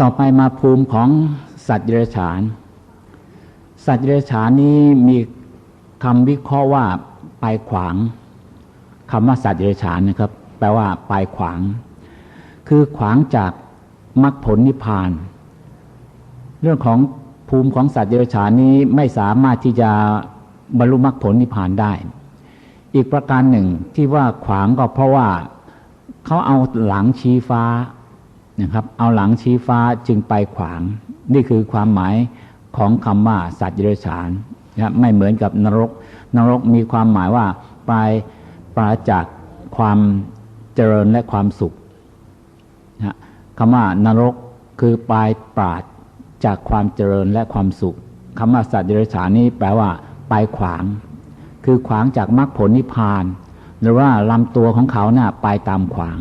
ต่อไปมาภูมิของสัตว์เดรัจฉาน สัตว์เดรัจฉานนี้มีคำวิเคราะห์ว่าปลายขวางคำว่าสัตว์เดรัจฉานนะครับ แปลว่าปลายขวาง คือขวางจากมรรคผลนิพพาน เรื่องของภูมิของสัตว์เดรัจฉานนี้ไม่สามารถที่จะบรรลุมรรคผลนิพพานได้ อีกประการหนึ่งที่ว่าขวางก็เพราะว่าเขาเอาหลังชี้ฟ้า นะครับ เอาหลังชี้ฟ้าจึงไปขวาง นี่คือความหมายของคำว่าสัตว์เดรัจฉานนะไม่เหมือนกับนรก นรกมีความหมายว่าปลายปราจากความเจริญและความสุขนะคำว่านรกคือปลายปราดจากความเจริญและความสุขคำว่าสัตว์เดรัจฉานนี้แปลว่าปลายขวาง คือขวางจากมรรคผลนิพพาน หรือว่าลำตัวของเขานะ่ะไปตามขวาง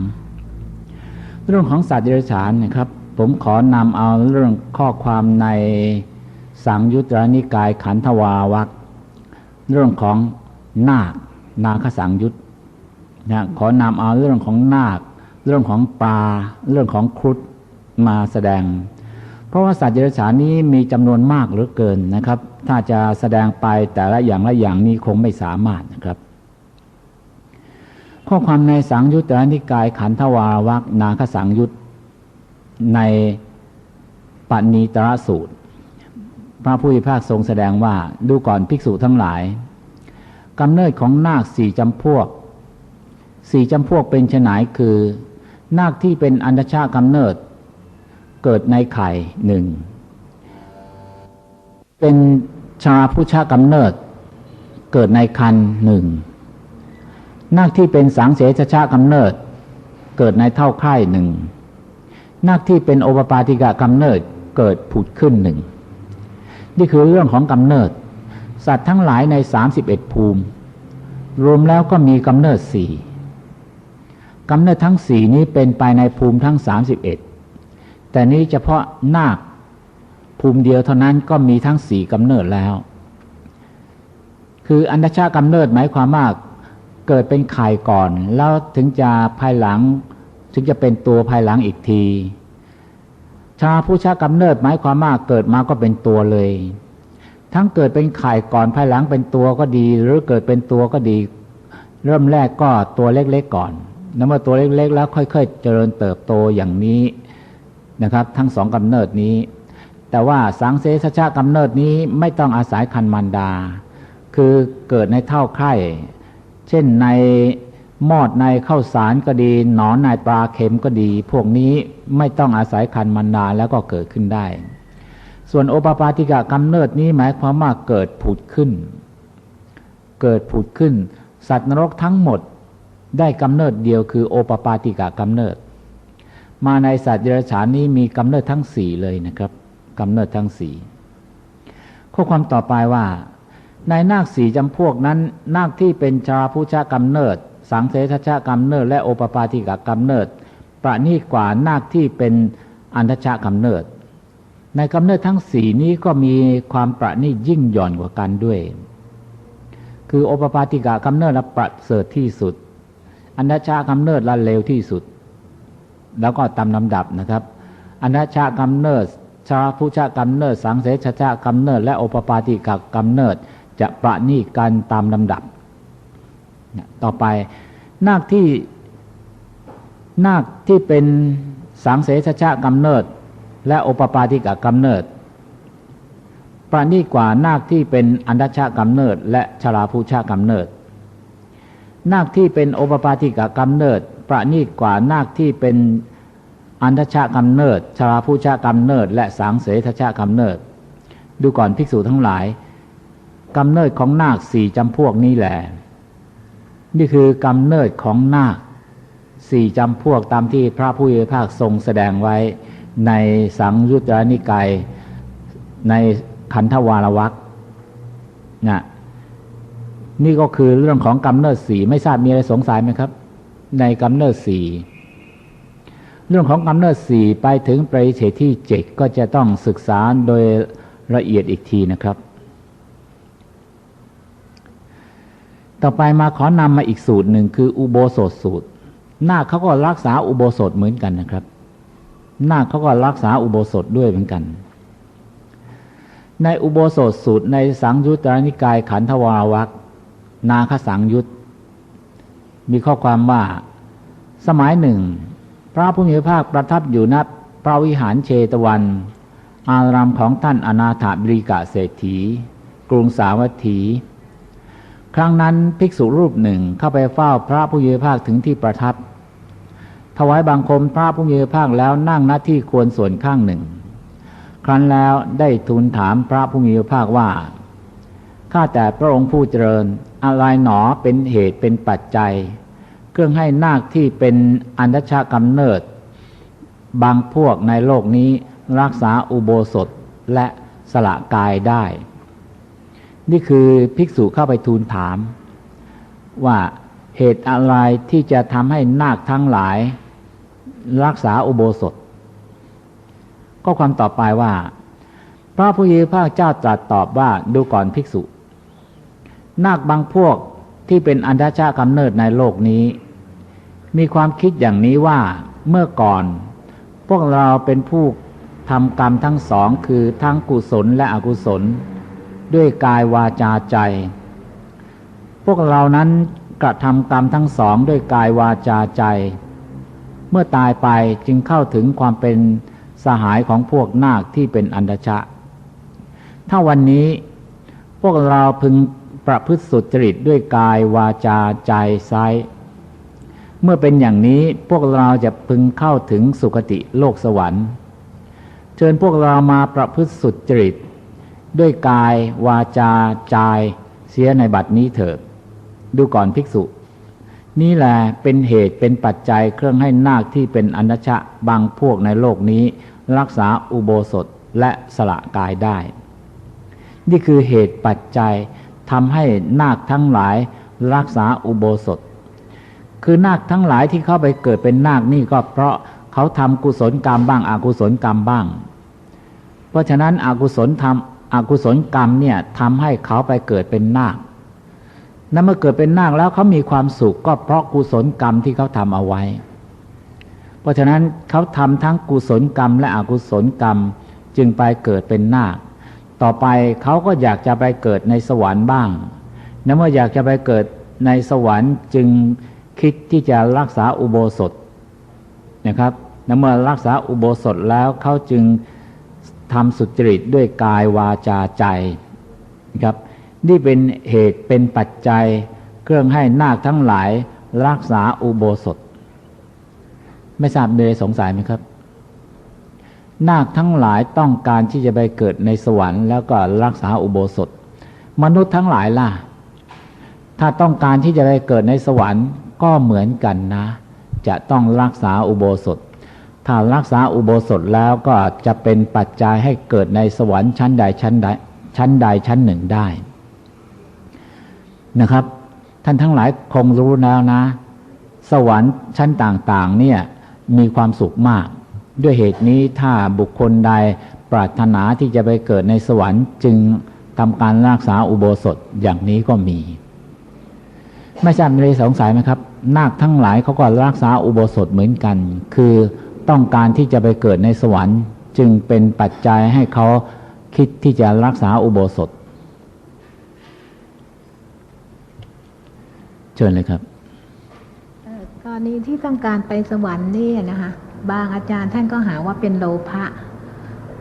เรื่องของสัตว์เดรัจฉานนะครับ ผมขอนำเอาเรื่องข้อความในสังยุตรนิกายขันธวาวักเรื่องของนาค นาคสังยุตนะขอนำเอาเรื่องของนาค เรื่องของปลา เรื่องของครุฑมาแสดง เพราะว่าสัตว์เดรัจฉานนี้มีจำนวนมากเหลือเกินนะครับ ถ้าจะแสดงไปแต่ละอย่างละอย่างนี้คงไม่สามารถนะครับ ข้อความในสังยุตตรนิกายขันธวาวักนาคสังยุตในปณีตรสูตร พระผู้พิพากทรงแสดงว่าดูก่อนภิกษุทั้งหลายกำเนิดของนาคสี่จำพวกสี่จำพวกเป็นฉนคือ นาคที่เป็นอันดชากำเนิด เกิดในไข่หนึ่งเป็นชาผู้ชากำเนิด เกิดในคันหนึ่ง นาคที่เป็นสังเสชชากำเนิด เกิดในเท่าไข่หนึ่งนาคที่เป็นโอปปาติกะกำเนิดเกิดผุดขึ้นหนึ่งนี่คือเรื่องของกำเนิด สัตว์ทั้งหลายในสามสิบเอ็ดภูมิ รวมแล้วก็มีกำเนิดสี่กำเนิดทั้งสี่นี้เป็นไปในภูมิทั้งสามสิบเอ็ดแต่นี้เฉพาะนาคภูมิเดียวเท่านั้นก็มีทั้งสี่กำเนิดแล้ว คืออันดชากำเนิดหมายความว่า เกิดเป็นไข่ก่อน แล้วถึงจะภายหลัง ถึงจะเป็นตัวภายหลังอีกที ชาผู้ชากำเนิดหมายความว่าเกิดมาก็เป็นตัวเลย ทั้งเกิดเป็นไข่ก่อนภายหลังเป็นตัวก็ดี หรือเกิดเป็นตัวก็ดี เริ่มแรกก็ตัวเล็กๆก่อนแล้วเมื่อตัวเล็กๆแล้วค่อยๆ เจริญเติบโตอย่างนี้นะครับ ทั้งสองกำเนิดนี้ แต่ว่าสังเสชชากำเนิดนี้ไม่ต้องอาศัยคันมันดา คือเกิดในเท่าไข่ เช่นในมอดในข้าวสารก็ดี หนอนในปลาเค็มก็ดี พวกนี้ไม่ต้องอาศัยคันมันดาแล้วก็เกิดขึ้นได้ ส่วนโอปปาติกะกำเนิดนี้หมายความว่าเกิดผุดขึ้น เกิดผุดขึ้น สัตว์นรกทั้งหมดได้กำเนิดเดียวคือโอปปาติกะกำเนิด มาในสัตว์เดรัจฉานนี้มีกำเนิดทั้งสี่เลยนะครับกำเนิดทั้งสี่ข้อความต่อไปว่า ในนาคสี่จำพวกนั้น นาคที่เป็นชาผู้ชากำเนิด สังเสชชากำเนิด และโอปปาติกะกำเนิด ประณีกว่านาคที่เป็นอันทชากำเนิด ในกำเนิดทั้งสี่นี้ก็มีความประณียิ่งหย่อนกว่ากันด้วย คือโอปปาติกะกำเนิดละประเสริฐที่สุด อันทชากำเนิดละเลวที่สุด แล้วก็ตามลำดับนะครับอันทชากำเนิดชาผู้ชากำเนิด สังเสชชากำเนิด และโอปปาติกะกำเนิด จะประนีกันตามลำดับ ต่อไปนาคที่นาคที่เป็นสังเสชชากำเนิด และโอปปาติกะกำเนิด ประนีกว่านาคที่เป็นอันดชากำเนิด และชราภูชากำเนิด นาคที่เป็นโอปปาติกะกำเนิด ประนีกว่านาคที่เป็นอันทชากำเนิด ชราภูชากำเนิด และสังเสทชากำเนิด ดูก่อนภิกษุทั้งหลาย กำเนิดของนาคสี่จำพวกนี้แหละนี่คือกำเนิดของนาคสี่จำพวกตามที่พระผู้มีพระภาคทรงแสดงไว้ในสังยุตตรนิกายในขันธวารวักนะนี่ก็คือเรื่องของกำเนิดสี่ไม่ทราบมีอะไรสงสัยไหมครับ ในกำเนิดสี่เรื่องของกำเนิดสี่ไปถึงปริเฉทที่เจ็ดก็จะต้องศึกษาโดยละเอียดอีกทีนะครับ ต่อไปมาขอนำมาอีกสูตรหนึ่งคืออุโบสถสูตร หน้าเขาก็รักษาอุโบสถเหมือนกันนะครับ หน้าเขาก็รักษาอุโบสถด้วยเหมือนกัน ในอุโบสถสูตรในสังยุตตรนิกายขันธวาวักนาคสังยุตมีข้อความว่า สมัยหนึ่ง พระผู้มีพระภาคประทับอยู่ณพระวิหารเชตวัน อารามของท่านอนาถบิริกะเศรษฐี กรุงสาวัตถี ครั้งนั้นภิกษุรูปหนึ่งเข้าไปเฝ้าพระผู้มีพระภาคถึงที่ประทับ ถวายบังคมพระผู้มีพระภาคแล้วนั่งหน้าที่ควรส่วนข้างหนึ่ง ครั้นแล้วได้ทูลถามพระผู้มีภาคว่าข้าแต่พระองค์ผู้เจริญ อะไรหนอเป็นเหตุเป็นปัจจัย เครื่องให้นาคที่เป็นอันดชากำเนิด บางพวกในโลกนี้รักษาอุโบสถและสละกายได้ นี่คือภิกษุเข้าไปทูลถาม ว่าเหตุอะไรที่จะทำให้นาคทั้งหลาย รักษาอุโบสถ ก็ความต่อไปว่า พระผู้มีพระเจ้าตรัสตอบว่าดูก่อนภิกษุ นาคบางพวกที่เป็นอันดชากำเนิดในโลกนี้ มีความคิดอย่างนี้ว่าเมื่อก่อน พวกเราเป็นผู้ทำกรรมทั้งสองคือทั้งกุศลและอกุศล ด้วยกายวาจาใจ พวกเรานั้นกระทำกรรมทั้งสองด้วยกายวาจาใจ เมื่อตายไปจึงเข้าถึงความเป็นสหายของพวกนาคที่เป็นอันดชะ ถ้าวันนี้พวกเราพึงประพฤติสุจริตด้วยกายวาจาใจไซเมื่อเป็นอย่างนี้พวกเราจะพึงเข้าถึงสุคติโลกสวรรค์ เชิญพวกเรามาประพฤติสุจริต ด้วยกายวาจาใจเสียในบัดนี้เถิดดูก่อนภิกษุ นี่แหละเป็นเหตุเป็นปัจจัยเครื่องให้นาคที่เป็นอนัชชะบางพวกในโลกนี้ รักษาอุโบสถและสละกายได้ นี่คือเหตุปัจจัยทำให้นาคทั้งหลายรักษาอุโบสถ คือนาคทั้งหลายที่เข้าไปเกิดเป็นนาคนี่ก็เพราะเขาทำกุศลกรรมบ้างอากุศลกรรมบ้าง เพราะฉะนั้นอากุศลทำ อกุศลกรรมเนี่ยทำให้เขาไปเกิดเป็นนาคนั้นเมื่อเกิดเป็นนาคแล้วเขามีความสุขก็เพราะกุศลกรรมที่เขาทำเอาไว้ เพราะฉะนั้นเขาทำทั้งกุศลกรรมและอกุศลกรรมจึงไปเกิดเป็นนาค ต่อไปเขาก็อยากจะไปเกิดในสวรรค์บ้างนั้นเมื่ออยากจะไปเกิดในสวรรค์จึงคิดที่จะรักษาอุโบสถนะครับนั้นเมื่อรักษาอุโบสถแล้วเขาจึง ทำสุจริตด้วยกายวาจาใจนะครับนี่เป็นเหตุเป็นปัจจัยเครื่องให้นาคทั้งหลายรักษาอุโบสถ ไม่ทราบเนยสงสัยไหมครับ นาคทั้งหลายต้องการที่จะไปเกิดในสวรรค์แล้วก็รักษาอุโบสถ มนุษย์ทั้งหลายล่ะ ถ้าต้องการที่จะไปเกิดในสวรรค์ก็เหมือนกันนะ จะต้องรักษาอุโบสถ ถ้ารักษาอุโบสถแล้วก็จะเป็นปัจจัยให้เกิดในสวรรค์ชั้นใดชั้นใดชั้นใดชั้นหนึ่งได้นะครับ ท่านทั้งหลายคงรู้แล้วนะ สวรรค์ชั้นต่างๆเนี่ยมีความสุขมาก ด้วยเหตุนี้ถ้าบุคคลใดปรารถนาที่จะไปเกิดในสวรรค์จึงทำการรักษาอุโบสถอย่างนี้ก็มี ไม่ทราบมีสงสัยไหมครับ นาคทั้งหลายเขาก็รักษาอุโบสถเหมือนกัน คือ ต้องการที่จะไปเกิดในสวรรค์ จึงเป็นปัจจัยให้เขาคิดที่จะรักษาอุโบสถ เชิญเลยครับเอ่อกรณีที่ต้องการไปสวรรค์นี่นะคะบางอาจารย์ท่านก็หาว่าเป็นโลภะ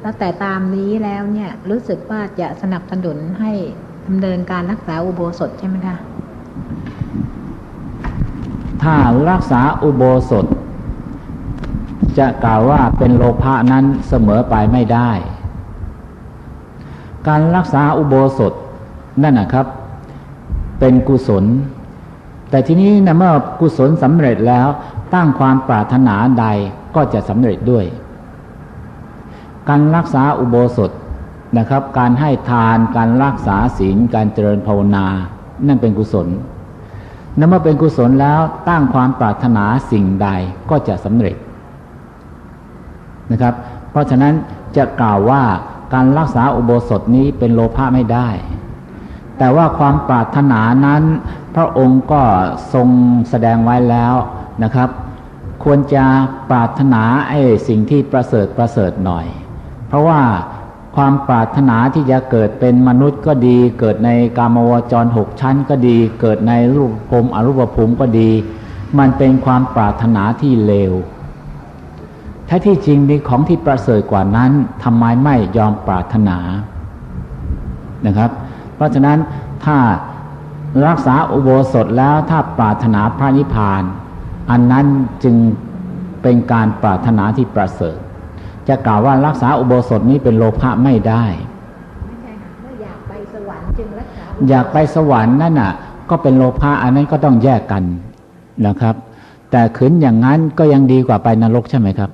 แล้วแต่ตามนี้แล้วเนี่ยรู้สึกว่าจะสนับสนุนให้ดำเนินการรักษาอุโบสถใช่ไหมคะ ถ้ารักษาอุโบสถ จะกล่าวว่าเป็นโลภะนั้นเสมอไปไม่ได้ การรักษาอุโบสถนั่นนะครับ เป็นกุศล แต่ทีนี้นะเมื่อกุศลสำเร็จแล้วตั้งความปรารถนาใดก็จะสำเร็จด้วย การรักษาอุโบสถนะครับ การให้ทานการรักษาศีลการเจริญภาวนา นั่นเป็นกุศลนั้นเมื่อเป็นกุศลแล้วตั้งความปรารถนาสิ่งใดก็จะสำเร็จ นะครับ เพราะฉะนั้นจะกล่าวว่าการรักษาอุโบสถนี้เป็นโลภะไม่ได้ แต่ว่าความปรารถนานั้น พระองค์ก็ทรงแสดงไว้แล้วนะครับ ควรจะปรารถนาไอ้สิ่งที่ประเสริฐประเสริฐหน่อย เพราะว่าความปรารถนาที่จะเกิดเป็นมนุษย์ก็ดี เกิดในกามวจรหกชั้นก็ดี เกิดในรูปภูมิอรูปภูมิก็ดี มันเป็นความปรารถนาที่เลว แท้ที่จริงมีของที่ประเสริฐกว่านั้นทำไมไม่ยอมปรารถนานะครับ เพราะฉะนั้นถ้ารักษาอุโบสถแล้วถ้าปรารถนาพระนิพพาน อันนั้นจึงเป็นการปรารถนาที่ประเสริฐ จะกล่าวว่ารักษาอุโบสถนี้เป็นโลภะไม่ได้ไม่ใช่ค่ะเมื่ออยากไปสวรรค์จึงรักษาอยากไปสวรรค์นั่นน่ะ ก็เป็นโลภะอันนั้นก็ต้องแยกกันนะครับ แต่ขืนอย่างนั้นก็ยังดีกว่าไปนรกใช่ไหมครับ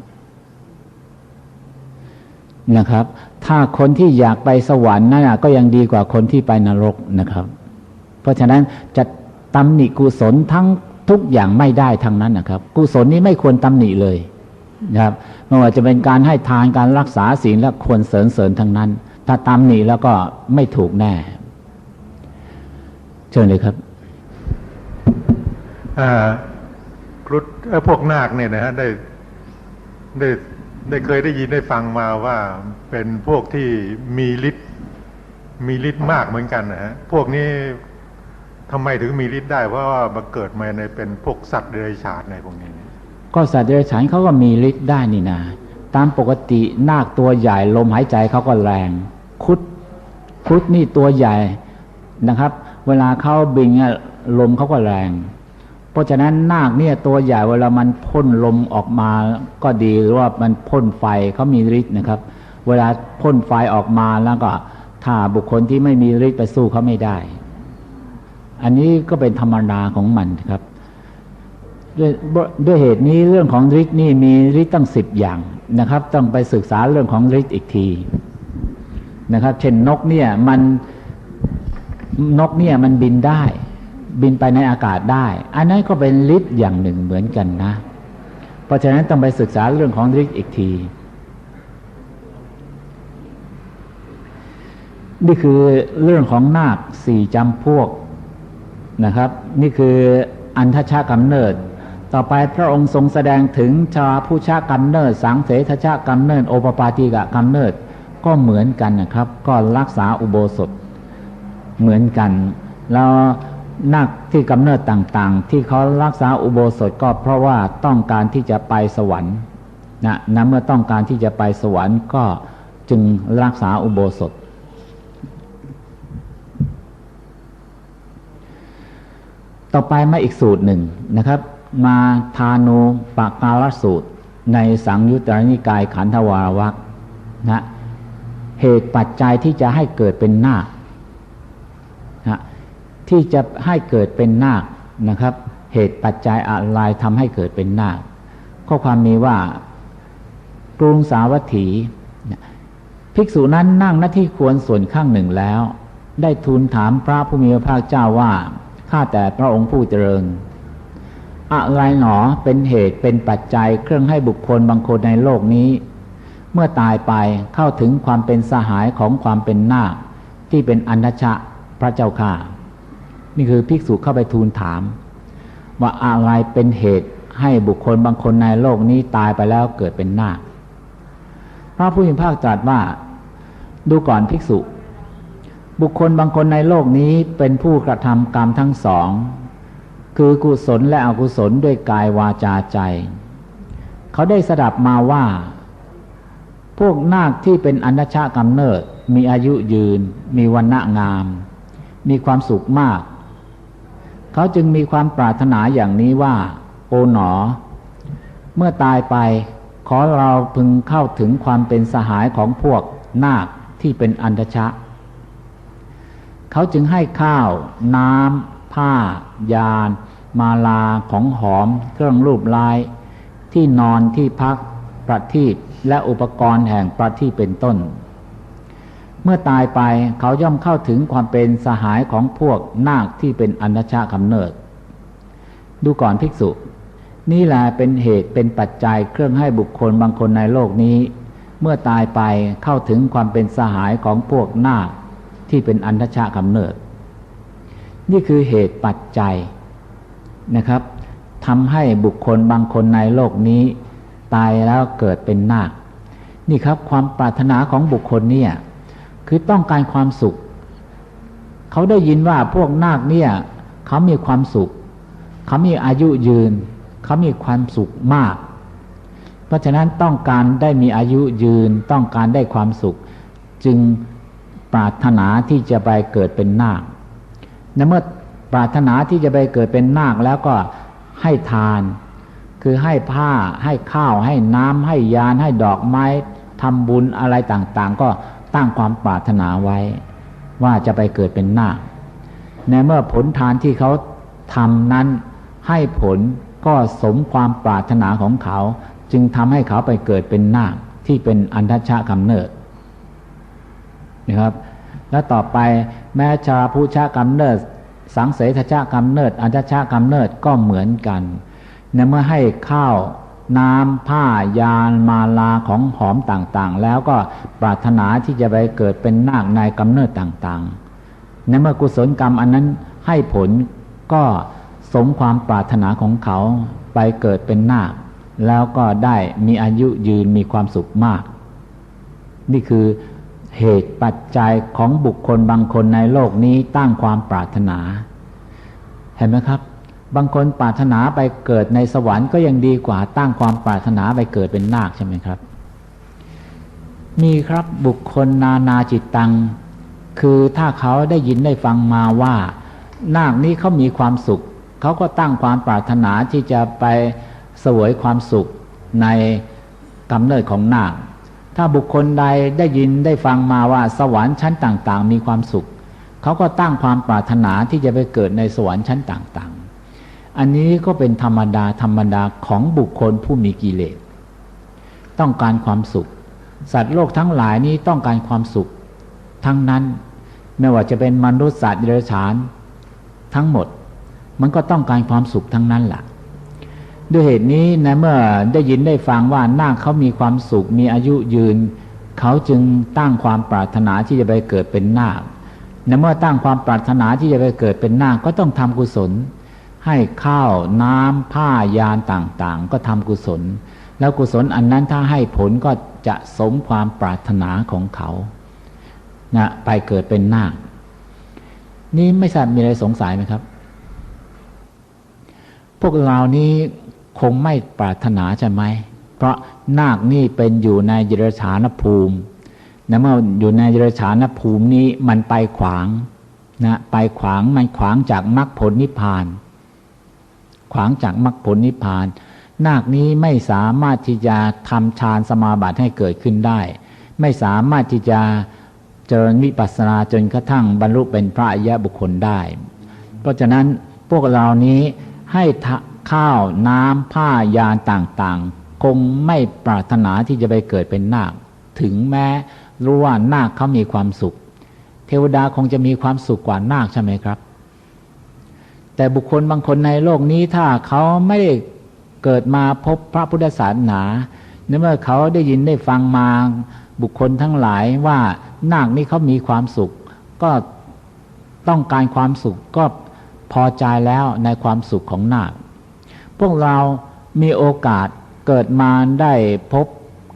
นะครับ ถ้าคนที่อยากไปสวรรค์นั่นก็ยังดีกว่าคนที่ไปนรกนะครับ เพราะฉะนั้นจะตำหนิกุศลทั้งทุกอย่างไม่ได้ทั้งนั้นนะครับ กุศลนี้ไม่ควรตำหนิเลยนะครับไม่ว่าจะเป็นการให้ทานการรักษาศีลและควรเสริญเสริญทั้งนั้น ถ้าตำหนิแล้วก็ไม่ถูกแน่ เชิญเลยครับครุฑพวกนาคเนี่ยนะฮะได้ได้ ได้เคยได้ยินได้ฟังมาว่าเป็นพวกที่มีฤทธิ์มีฤทธิ์มากเหมือนกันนะฮะพวกนี้ทำไมถึงมีฤทธิ์ได้เพราะว่ามาเกิดมาในเป็นพวกสัตว์เดรัจฉานในพวกนี้ ก็สัตว์เดรัจฉานเขาก็มีฤทธิ์ได้นี่นะตามปกตินาคตัวใหญ่ลมหายใจเขาก็แรง คุดคุดนี่ตัวใหญ่นะครับ เวลาเขาบินนี่ลมเขาก็แรง เพราะฉะนั้นนาคเนี่ยตัวใหญ่เวลามันพ่นลมออกมาก็ดีหรือว่ามันพ่นไฟเขามีฤทธิ์นะครับ เวลาพ่นไฟออกมาแล้วก็ถ้าบุคคลที่ไม่มีฤทธิ์ไปสู้เขาไม่ได้ อันนี้ก็เป็นธรรมดาของมันครับ ด้วยด้วยเหตุนี้เรื่องของฤทธิ์นี่มีฤทธิ์ตั้งสิบอย่างนะครับ ต้องไปศึกษาเรื่องของฤทธิ์อีกทีนะครับ เช่นนกเนี่ยมันนกเนี่ยมันบินได้ บินไปในอากาศได้ อันนั้นก็เป็นฤทธิ์อย่างหนึ่งเหมือนกันนะ เพราะฉะนั้นต้องไปศึกษาเรื่องของฤทธิ์อีกที นี่คือเรื่องของนาคสี่จำพวกนะครับ นี่คืออันทชากำเนิด ต่อไปพระองค์ทรงแสดงถึงชาผู้ชากำเนิด สังเสทชากำเนิด โอปปาติกะกำเนิด ก็เหมือนกันนะครับ ก็รักษาอุโบสถเหมือนกัน แล้ว นักที่กำเนิดต่างๆ ที่เขารักษาอุโบสถก็เพราะว่าต้องการที่จะไปสวรรค์นะนะเมื่อต้องการที่จะไปสวรรค์ก็จึงรักษาอุโบสถ ต่อไปมาอีกสูตรหนึ่งนะครับ มาทานุปาการสูตร ในสังยุตตรนิกายขันธวารวักนะเหตุปัจจัยที่จะให้เกิดเป็นนาค ที่จะให้เกิดเป็นนาคนะครับ เหตุปัจจัยอะไรทำให้เกิดเป็นนาค ข้อความมีว่ากรุงสาวัตถีภิกษุนั้นนั่งหน้าที่ควรส่วนข้างหนึ่งแล้ว ได้ทูลถามพระผู้มีพระภาคเจ้าว่าข้าแต่พระองค์ผู้เจริญอะไรหนอเป็นเหตุเป็นปัจจัยเครื่องให้บุคคลบางคนในโลกนี้ เมื่อตายไปเข้าถึงความเป็นสหายของความเป็นนาคที่เป็นอันทชะพระเจ้าข่า นี่คือภิกษุเข้าไปทูลถาม ว่าอะไรเป็นเหตุให้บุคคลบางคนในโลกนี้ตายไปแล้วเกิดเป็นนาคพระผู้มีพระภาคตรัสว่าดูก่อนภิกษุ บุคคลบางคนในโลกนี้เป็นผู้กระทำกรรมทั้งสอง คือกุศลและอกุศลด้วยกายวาจาใจ เขาได้สดับมาว่า พวกนาคที่เป็นอนัชชากำเนิด มีอายุยืน มีวันณะงาม มีความสุขมาก เขาจึงมีความปรารถนาอย่างนี้ว่า โอ๋หนอ เมื่อตายไป ขอเราพึงเข้าถึงความเป็นสหายของพวกนาคที่เป็นอันทชะ เขาจึงให้ข้าว น้ำผ้า ยาน มาลาของหอม เครื่องรูปลาย ที่นอนที่พักประทีปและอุปกรณ์แห่งประทีปเป็นต้น เมื่อตายไปเขาย่อมเข้าถึงความเป็นสหายของพวกนาคที่เป็นอนัชชากำเนิด ดูก่อนภิกษุ นี่แหละเป็นเหตุเป็นปัจจัยเครื่องให้บุคคลบางคนในโลกนี้ เมื่อตายไปเข้าถึงความเป็นสหายของพวกนาคที่เป็นอันทชากำเนิด นี่คือเหตุปัจจัยนะครับทำให้บุคคลบางคนในโลกนี้ ตายแล้วเกิดเป็นนาค นี่ครับความปรารถนาของบุคคลเนี่ย คือต้องการความสุข เขาได้ยินว่าพวกนาคเนี่ยเขามีความสุข เขามีอายุยืน เขามีความสุขมาก เพราะฉะนั้นต้องการได้มีอายุยืน ต้องการได้ความสุข จึงปรารถนาที่จะไปเกิดเป็นนาคในเมื่อปรารถนาที่จะไปเกิดเป็นนาคแล้วก็ให้ทาน คือให้ผ้าให้ข้าวให้น้ำให้ยานให้ดอกไม้ทำบุญอะไรต่างๆ ก็ ตั้งความปรารถนาไว้ ว่าจะไปเกิดเป็นนาคในเมื่อผลทานที่เขาทำนั้นให้ผลก็สมความปรารถนาของเขา จึงทำให้เขาไปเกิดเป็นนาคที่เป็นอันทชากำเนิดนะครับ แล้วต่อไปแม้ชาผู้ชากำเนิด สังเสทชากำเนิด อันทชากำเนิดก็เหมือนกันในเมื่อให้ข้าว น้ำผ้ายานมาลาของหอมต่างๆ แล้วก็ปรารถนาที่จะไปเกิดเป็นนาคในกำเนิดต่างๆ ในเมื่อกุศลกรรมอันนั้นให้ผลก็สมความปรารถนาของเขาไปเกิดเป็นนาค แล้วก็ได้มีอายุยืนมีความสุขมาก นี่คือเหตุปัจจัยของบุคคลบางคนในโลกนี้ตั้งความปรารถนา เห็นไหมครับ บางคนปรารถนาไปเกิดในสวรรค์ก็ยังดีกว่าตั้งความปรารถนาไปเกิดเป็นนาคใช่ไหมครับ มีครับบุคคลนานาจิตตัง คือถ้าเขาได้ยินได้ฟังมาว่า นาคนี้เขามีความสุข เขาก็ตั้งความปรารถนาที่จะไปเสวยความสุขในกำเนิดของนาค ถ้าบุคคลใดได้ยินได้ฟังมาว่าสวรรค์ชั้นต่าง ๆ มีความสุข เขาก็ตั้งความปรารถนาที่จะไปเกิดในสวรรค์ชั้นต่างๆ อันนี้ก็เป็นธรรมดาธรรมดาของบุคคลผู้มีกิเลส ต้องการความสุข สัตว์โลกทั้งหลายนี้ต้องการความสุข ทั้งนั้นไม่ว่าจะเป็นมนุษย์สัตว์เดรัจฉาน ทั้งหมด มันก็ต้องการความสุขทั้งนั้นแหละด้วยเหตุนี้นะเมื่อได้ยินได้ฟังว่านาคเขามีความสุขมีอายุยืน เขาจึงตั้งความปรารถนาที่จะไปเกิดเป็นนาคในเมื่อตั้งความปรารถนาที่จะไปเกิดเป็นนาคก็ต้องทำกุศล ให้ข้าวน้ำผ้ายานต่างๆ ก็ทำกุศล แล้วกุศลอันนั้นถ้าให้ผลก็จะสมความปรารถนาของเขานะไปเกิดเป็นนาค นี่ไม่ทราบมีอะไรสงสัยไหมครับ พวกเรานี้คงไม่ปรารถนาใช่ไหม เพราะนาคนี่เป็นอยู่ในยรฉานภูมินะเมื่ออยู่ในยรฉานภูมินี้มันไปขวางนะไปขวางมันขวางจากมรรคผลนิพพาน ขวางจากมรรคผลนิพพาน นาคนี้ไม่สามารถที่จะทำฌานสมาบัติให้เกิดขึ้นได้ ไม่สามารถที่จะเจริญวิปัสสนาจนกระทั่งบรรลุเป็นพระอริยบุคคลได้ เพราะฉะนั้นพวกเรานี้ให้ข้าวน้ำผ้ายานต่างๆ คงไม่ปรารถนาที่จะไปเกิดเป็นนาค ถึงแม้รู้ว่านาคเขามีความสุข เทวดาคงจะมีความสุขกว่านาคใช่ไหมครับ แต่บุคคลบางคนในโลกนี้ถ้าเขาไม่ได้เกิดมาพบพระพุทธศาสนาเนื่อเมื่อเขาได้ยินได้ฟังมาบุคคลทั้งหลายว่านาคนี้เขามีความสุข ก็ต้องการความสุขก็พอใจแล้วในความสุขของนาค พวกเรามีโอกาสเกิดมาได้พบ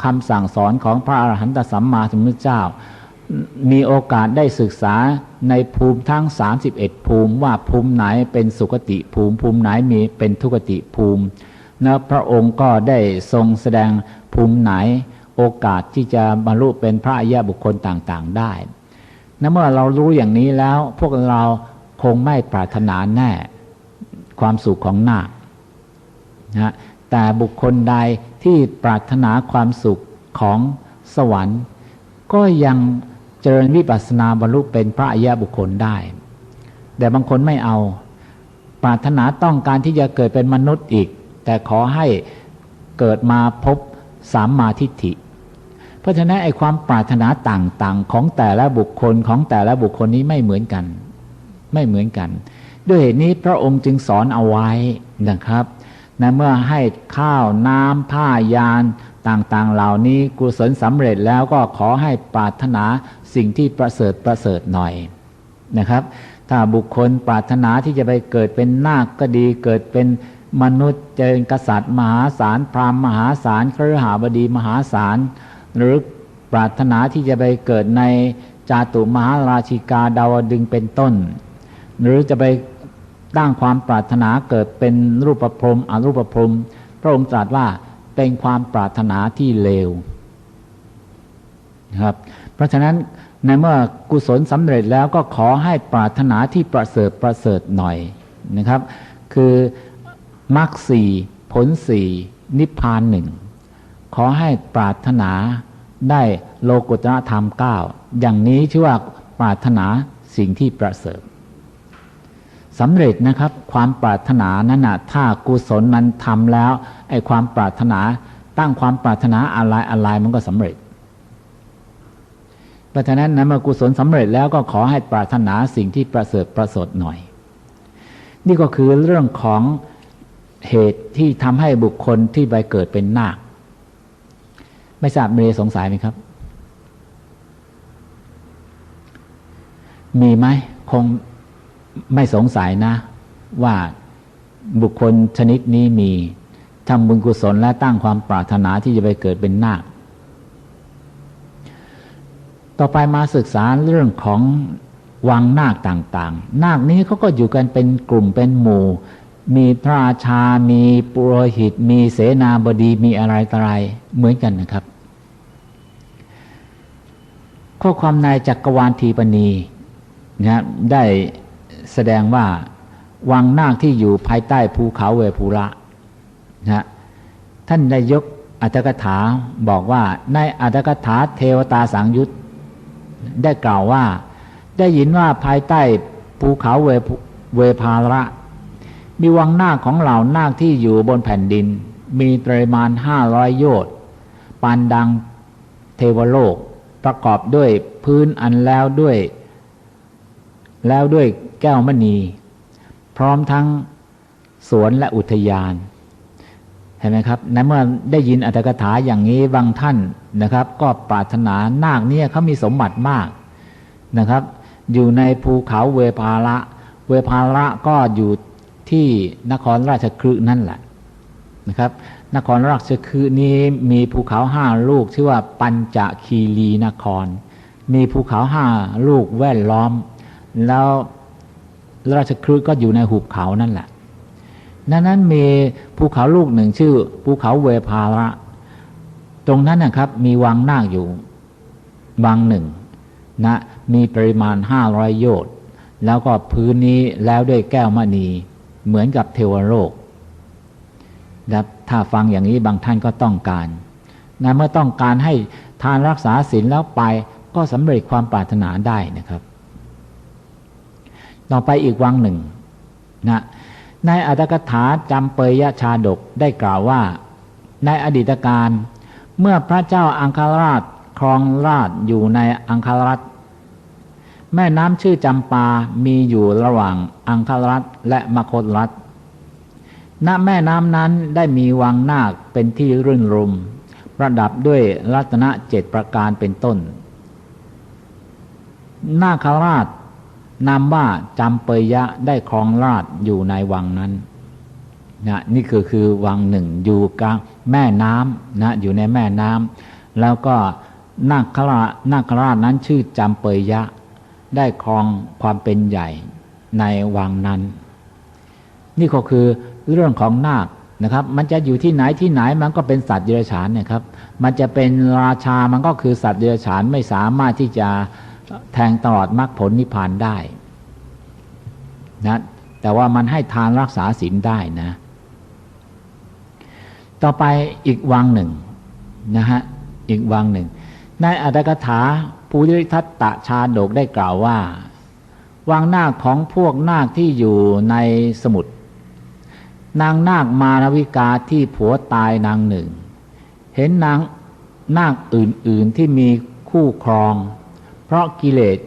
คำสั่งสอนของพระอรหันตสัมมาสัมพุทธเจ้า มีโอกาสได้ศึกษาในภูมิทั้ง 31 ภูมิว่าภูมิไหนเป็นสุคติภูมิ ภูมิไหนมีเป็นทุกติภูมินะพระองค์ก็ได้ทรงแสดงภูมิไหนโอกาสที่จะบรรลุเป็นพระอริยบุคคลต่างๆได้นะเมื่อเรารู้อย่างนี้แล้วพวกเราคงไม่ปรารถนาแน่ความสุขของนาคนะแต่บุคคลใดที่ปรารถนาความสุขของสวรรค์ ก็ยัง เจริญวิปัสสนาบรรลุเป็นพระอริยบุคคลได้ แต่บางคนไม่เอา ปรารถนาต้องการที่จะเกิดเป็นมนุษย์อีก แต่ขอให้เกิดมาพบสามมาทิฏฐิ เพราะฉะนั้นไอ้ความปรารถนาต่างๆ ของแต่ละบุคคลของแต่ละบุคคลนี้ไม่เหมือนกัน ไม่เหมือนกัน ด้วยเหตุนี้พระองค์จึงสอนเอาไว้นะครับนะเมื่อให้ข้าวน้ำผ้ายาน ต่างๆ เหล่านี้กุศลสำเร็จแล้วก็ขอให้ปรารถนาสิ่งที่ประเสริฐประเสริฐหน่อยนะครับ ถ้าบุคคลปรารถนาที่จะไปเกิดเป็นนาคก็ดีเกิดเป็นมนุษย์เจริญกษัตริย์มหาศาลพราหมณ์มหาศาลครหาบดีมหาศาลหรือปรารถนาที่จะไปเกิดในจาตุมหาราชิกาดาวดึงเป็นต้น หรือจะไปตั้งความปรารถนาเกิดเป็นรูปพรมอรูปพรมพระองค์ตรัสว่า เป็นความปรารถนาที่เลวนะครับ เพราะฉะนั้นในเมื่อกุศลสำเร็จแล้วก็ขอให้ปรารถนาที่ประเสริฐประเสริฐหน่อยนะครับ คือมรรคสี่ผลสี่นิพพานหนึ่งขอให้ปรารถนาได้โลกุตรธรรมเก้าอย่างนี้ชื่อว่าปรารถนาสิ่งที่ประเสริฐ สำเร็จนะครับ ความปรารถนานั้นนะถ้ากุศลมันทำแล้วไอ้ความปรารถนา ตั้งความปรารถนาอะไรอะไรมันก็สำเร็จ เพราะฉะนั้นนะเมื่อกุศลสำเร็จแล้วก็ขอให้ปรารถนาสิ่งที่ประเสริฐประสดหน่อย นี่ก็คือเรื่องของเหตุที่ทำให้บุคคลที่ไปเกิดเป็นนาค ไม่ทราบมีสงสัยไหมครับ มีไหมคง ไม่สงสัยนะ ว่าบุคคลชนิดนี้มีทำบุญกุศลและตั้งความปรารถนาที่จะไปเกิดเป็นนาค ต่อไปมาศึกษาเรื่องของวังนาคต่างๆ นาคนี้เขาก็อยู่กันเป็นกลุ่มเป็นหมู่ มีพระราชา มีปุโรหิต มีเสนาบดี มีอะไรต่ออะไรเหมือนกันนะครับ ข้อความในจักรวาลทีปณีนะได้ แสดงว่าวังนาคที่อยู่ภายใต้ภูเขาเวภูระนะท่านได้ยกอัตถกถาบอกว่าในอัตถกถาเทวตาสังยุตได้กล่าวว่า ได้ยินว่าภายใต้ภูเขาเวเวภาระ มีวังนาคของเหล่านาคที่อยู่บนแผ่นดิน มีปริมาณห้าร้อยโยชน์ปานดังเทวโลก ประกอบด้วยพื้นอันแล้วด้วย แล้วด้วยแก้วมณี พร้อมทั้งสวนและอุทยานเห็นไหมครับในเมื่อได้ยินอัตถกถาอย่างนี้บางท่านนะครับ ก็ปรารถนานาคเนี่ยเขามีสมบัติมากนะครับ อยู่ในภูเขาเวภาระเวภาระก็อยู่ที่นครราชคฤห์นั่นแหละนะครับ นครราชคฤห์นี้มีภูเขาห้าลูกชื่อว่าปัญจคีรีนคร มีภูเขาห้าลูกแวดล้อม แล้วราชคฤห์ก็อยู่ในหุบเขานั่นแหละนั้นนั้นมีภูเขาลูกหนึ่งชื่อ ภูเขาเวภาระ ตรงนั้นนะครับ มีวังนาคอยู่วังหนึ่งนะมีปริมาณห้าร้อยโยชน์แล้วก็พื้นนี้แล้วด้วยแก้วมณี เหมือนกับเทวโลกนะถ้าฟังอย่างนี้บางท่านก็ต้องการนะเมื่อต้องการให้ทานรักษาศีลแล้วไปก็สำเร็จความปรารถนาได้นะครับ ต่อไปอีกวังหนึ่งนะในอัตถกถาจำเปยยชาดกได้กล่าวว่า ในอดีตการเมื่อพระเจ้าอังคาราชครองราชอยู่ในอังคารัฐแม่น้ำชื่อจำปา มีอยู่ระหว่างอังคารัฐและมคตรัฐณแม่น้ำนั้นได้มีวังนาคเป็นที่รื่นรมประดับด้วยรัตนเจ็ดประการเป็นต้น นาคราช นามว่าจำเปยยะได้ครองราชอยู่ในวังนั้นนะนี่คือคือวังหนึ่งอยู่กลางแม่น้ำนะอยู่ในแม่น้ำแล้วก็นาคราชนาคราชนั้นชื่อจำเปยยะ ได้ครองความเป็นใหญ่ในวังนั้น นี่ก็คือเรื่องของนาคนะครับ มันจะอยู่ที่ไหนที่ไหนมันก็เป็นสัตว์เดรัจฉานนะครับ มันจะเป็นราชามันก็คือสัตว์เดรัจฉานไม่สามารถที่จะ แทงตลอดมรรคผลนิพพานได้นะแต่ว่ามันให้ทานรักษาศีลได้นะ ต่อไปอีกวังหนึ่งนะฮะอีกวังหนึ่งในอัตถกถาภูริทัตตะชาดกได้กล่าวว่า วังนาคของพวกนาคที่อยู่ในสมุทรนางนาคมารวิกาที่ผัวตายนางหนึ่ง เห็นนางนาคอื่นๆที่มีคู่ครอง เพราะกิเลส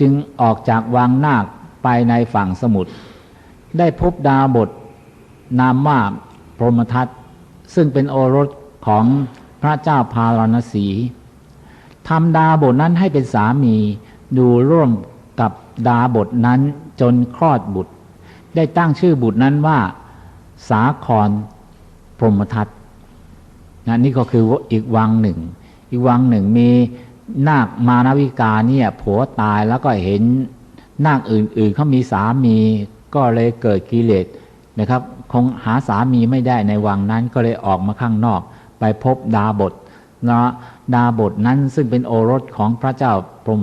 จึงออกจากวังนาคไปในฝั่งสมุทรได้พบดาบทนามว่าพรหมทัตซึ่งเป็นโอรสของพระเจ้าพาราณสีทำดาบทนั้นให้เป็นสามีดูร่วมกับดาบทนั้นจนคลอดบุตร ได้ตั้งชื่อบุตรนั้นว่า สาครพรหมทัตนะนี่ก็คืออีกวังหนึ่ง อีกวังหนึ่งมี นาคมานวิกาเนี่ย ผัวตายแล้วก็เห็นนาคอื่นๆเขามีสามีก็เลยเกิดกิเลสนะครับ คงหาสามีไม่ได้ในวังนั้นก็เลยออกมาข้างนอก ไปพบดาบทนะดาบทนั้นซึ่งเป็นโอรสของพระเจ้าพรม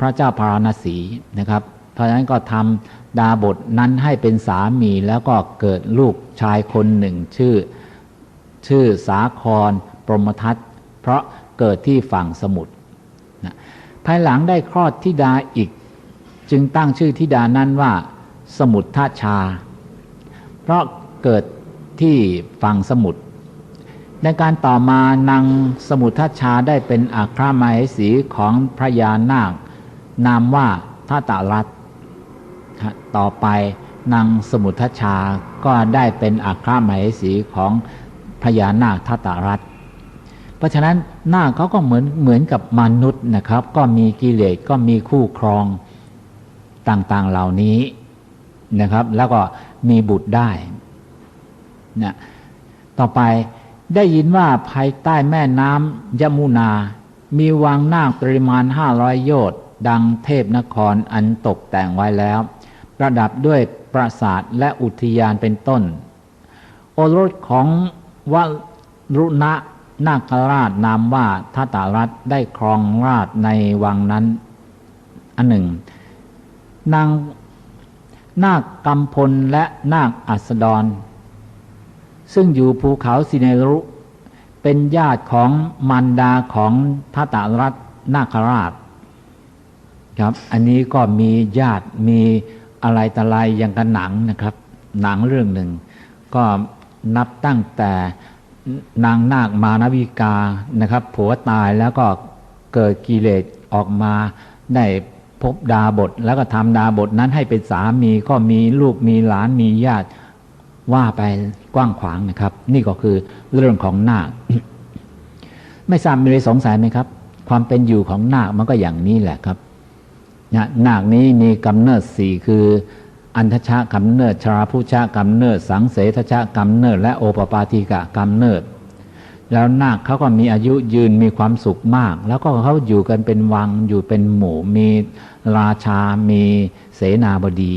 พระเจ้าพาราณสีนะครับ เพราะฉะนั้นก็ทำดาบทนั้นให้เป็นสามีแล้วก็เกิดลูกชายคนหนึ่งชื่อ ชื่อสาครปรหมทัตเพราะ เกิดที่ฝั่งสมุทรนะภายหลังได้คลอดธิดาอีก จึงตั้งชื่อธิดานั้นว่า สมุทรทชา เพราะเกิดที่ฝั่งสมุทรในการต่อมานางสมุทรชาได้เป็นอัครมเหสีของพระยานาคนามว่าทัตารัตต่อไปนางสมุทรชาก็ได้เป็นอัครมเหสีของพญานาคทัตรัตเพราะฉะนั้น หน้าเขาก็เหมือนเหมือนกับมนุษย์นะครับ ก็มีกิเลสก็มีคู่ครองต่างๆเหล่านี้นะครับ แล้วก็มีบุตรได้นะต่อไปได้ยินว่าภายใต้แม่น้ำยมุนา มีวังนาคปริมาณห้าร้อยโยชน์ดังเทพนครอันตกแต่งไว้แล้ว ประดับด้วยปราสาทและอุทยานเป็นต้น โอรสของวรุณะ นาคราชนามว่าทัตตารัตได้ครองราชในวังนั้น อันหนึ่ง นางนาคกำพลและนาคอัสดร ซึ่งอยู่ภูเขาสิเนรุ เป็นญาติของมันดาของทัตตารัตนาคราชครับ อันนี้ก็มีญาติมีอะไรต่อะไรอย่างกันหนังนะครับ หนังเรื่องหนึ่ง ก็นับตั้งแต่ นางนาคมานวิกานะครับ ผัวตายแล้วก็เกิดกิเลสออกมาได้พบดาบท แล้วก็ทำดาบทนั้นให้เป็นสามีก็มีลูกมีหลานมีญาติว่าไปกว้างขวางนะครับ นี่ก็คือเรื่องของนาค ไม่ทราบมีอะไรสงสัยไหมครับ ความเป็นอยู่ของนาคมันก็อย่างนี้แหละครับนะนาคนี้มีกำเนิดสี่คือ อันทชะกำเนิดชราพุชะกำเนิด สังเสทชะกำเนิด และโอปปาติกะกำเนิด แล้วนาคเขาก็มีอายุยืนมีความสุขมาก แล้วก็เขาอยู่กันเป็นวังอยู่เป็นหมู่ มีราชา มีเสนาบดี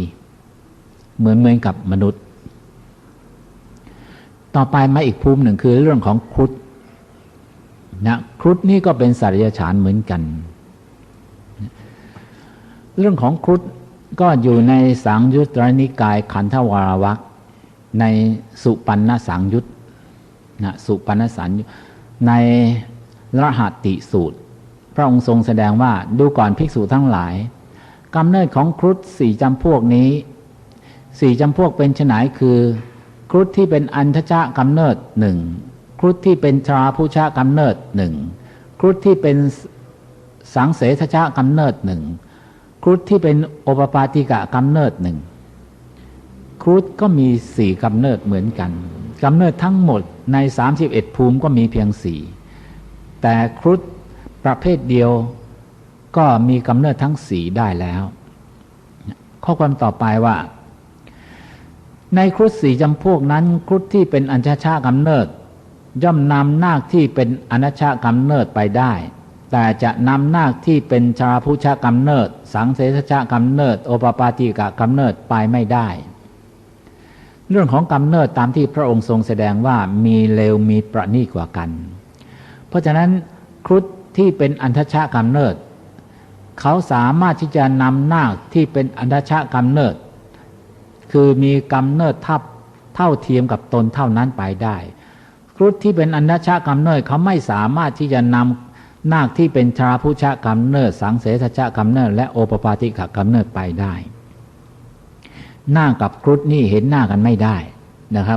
เหมือนเหมือนกับมนุษย์ ต่อไปมาอีกภูมิหนึ่งคือเรื่องของครุฑนะครุฑนี่ก็เป็นสัตว์เดรัจฉานเหมือนกัน เรื่องของครุฑ ก็อยู่ในสังยุตรนิกายขันธวรวักในสุปันนสังยุตนะสุปันนสังยุตในรหัตติสูตร พระองค์ทรงแสดงว่าดูก่อนภิกษุทั้งหลายกำเนิดของครุฑสี่จำพวกนี้สี่จำพวกเป็นฉนคือ ครุฑที่เป็นอันทชะกำเนิดหนึ่งครุฑที่เป็นชราผู้ชะกำเนิดหนึ่งครุฑที่เป็นสังเสทชะกำเนิดหนึ่ง ครุฑที่เป็นโอปปาติกะกำเนิดหนึ่งครุฑก็มีสี่กำเนิดเหมือนกันกำเนิดทั้งหมดใน 31 ภูมิก็มีเพียงสี่แต่ครุฑประเภทเดียวก็มีกำเนิดทั้งสี่ได้แล้ว ข้อความต่อไปว่า ในครุฑสี่จำพวกนั้น ครุฑที่เป็นอัญชชากำเนิด ย่อมนำนาคที่เป็นอนัชชากำเนิดไปได้ แต่จะนำนาคที่เป็นชาพุชากำเนิด สังเสชชากำเนิด โอปปาติกะกำเนิดไปไม่ได้ เรื่องของกำเนิดตามที่พระองค์ทรงแสดงว่ามีเลวมีประณีกว่ากัน เพราะฉะนั้นครุฑที่เป็นอันทชากำเนิด เขาสามารถที่จะนำนาคที่เป็นอันทชากำเนิด คือมีกำเนิดทับเท่าเทียมกับตนเท่านั้นไปได้ครุฑที่เป็นอันทชากำเนิดเขาไม่สามารถที่จะนำ นาคที่เป็นชราพุชะกำเนิด สังเสทชะกำเนิด และโอปปาติกะกำเนิดไปได้ หน้ากับครุฑนี่เห็นหน้ากันไม่ได้นะครับ